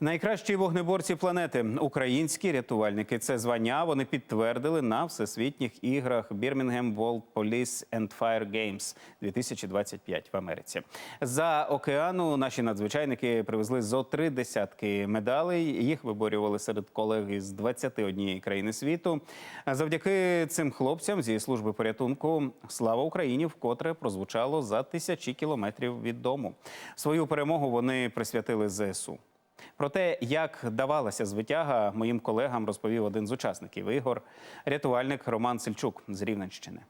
Найкращі вогнеборці планети українські рятувальники. Це звання вони підтвердили на всесвітніх іграх Birmingham World Police and Fire Games 2025 в Америці. За океану наші надзвичайники привезли зо три десятки медалей. Їх виборювали серед колег із 21 країни світу. Завдяки цим хлопцям зі служби порятунку слава Україні вкотре прозвучало за тисячі кілометрів від дому. Свою перемогу вони присвятили ЗСУ. Про те, як давалася звитяга, моїм колегам розповів один з учасників ігор, рятувальник Роман Сельчук з Рівненщини.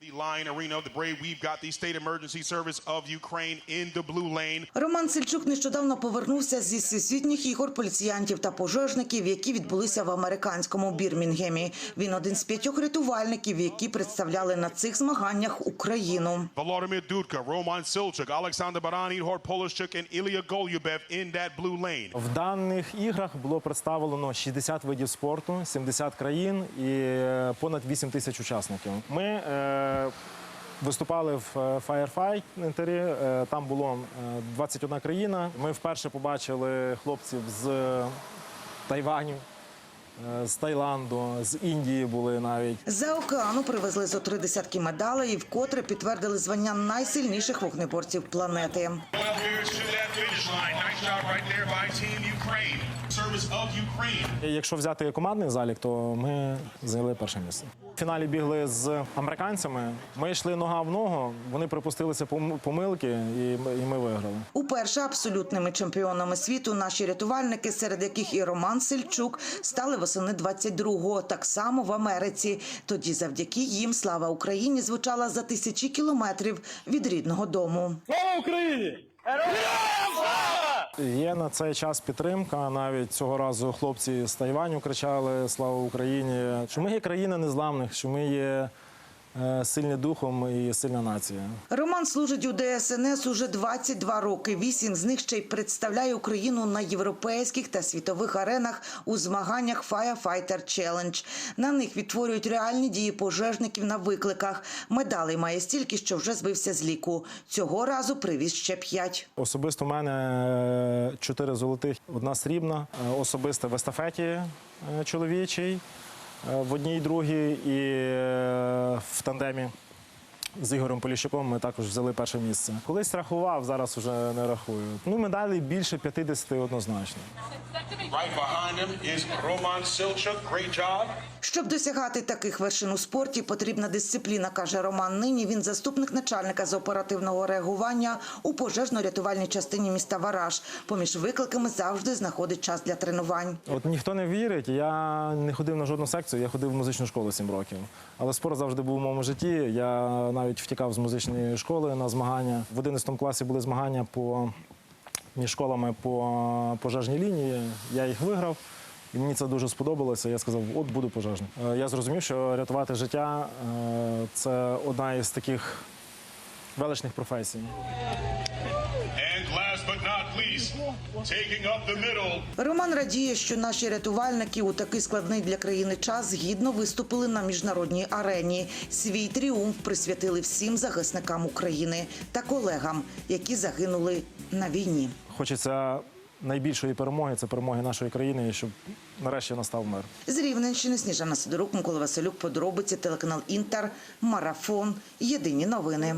The line arena of the Brave, we've got the state emergency service of Ukraine in the blue lane. Роман Сельчук нещодавно повернувся зі всесвітніх ігор поліціянтів та пожежників, які відбулися в американському Бірмінгемі. Він один з п'ятьох рятувальників, які представляли на цих змаганнях Україну. Volodymyr Dudka, Roman Silchuk, Alexander Baran, Ihor Polishchuk, and Ilya Golubev in that blue lane. В даних іграх було представлено 60 видів спорту, 70 країн і е, понад 8 тисяч учасників. Ми е, виступали в е, фаєрфайтері. е, Там було е, 21 країна. Ми вперше побачили хлопців з Тайваню, е, з Таїланду, з Індії були навіть. За океану привезли зо три десятки медалей вкотре підтвердили звання найсильніших вогнеборців планети. Якщо взяти командний залік, то ми зайняли перше місце. В фіналі бігли з американцями. Ми йшли нога в ногу. Вони припустилися пом- помилки, і ми, і ми виграли. Уперше абсолютними чемпіонами світу наші рятувальники, серед яких і Роман Сельчук, стали восени 22-го, так само в Америці. Тоді завдяки їм слава Україні звучала за тисячі кілометрів від рідного дому. Є на цей час підтримка. Навіть цього разу хлопці з Тайваню кричали Слава Україні! Що ми є країна незламних, що ми є сильні духом і сильна нація. Роман служить у ДСНС уже 22 роки. Вісім з них ще й представляє Україну на європейських та світових аренах у змаганнях Firefighter Challenge. На них відтворюють реальні дії пожежників на викликах. Медалей має стільки, що вже збився з ліку. Цього разу привіз ще п'ять. Особисто в мене е, чотири золотих, одна срібна, е, особисто в естафеті е, чоловічій, е, в одній і другій, і е, в тандемі. З Ігорем Поліщуком ми також взяли перше місце. Колись рахував, зараз вже не рахую. Ну, медалей більше 50 однозначно. Right behind him is Roman Silchuk. Great job. Щоб досягати таких вершин у спорті, потрібна дисципліна, каже Роман. Нині він заступник начальника з оперативного реагування у пожежно-рятувальній частині міста Вараж. Поміж викликами завжди знаходить час для тренувань. От ніхто не вірить. Я не ходив на жодну секцію, я ходив в музичну школу 7 років. Але спорт завжди був у моєму житті. Я навіть втікав з музичної школи на змагання. В 11 класі були змагання по між школами по пожежній лінії. Я їх виграв. І мені це дуже сподобалося. Я сказав, от буду пожежник. Е, Я зрозумів, що рятувати життя е, це одна із таких величних професій. Роман радіє, що наші рятувальники у такий складний для країни час гідно виступили на міжнародній арені. Свій тріумф присвятили всім захисникам України та колегам, які загинули на війні. Хочеться найбільшої перемоги це перемоги нашої країни, і щоб нарешті настав мир. З Рівненщини Сніжана Сидорук, Микола Василюк, подробиці, телеканал Інтер, Марафон. Єдині новини.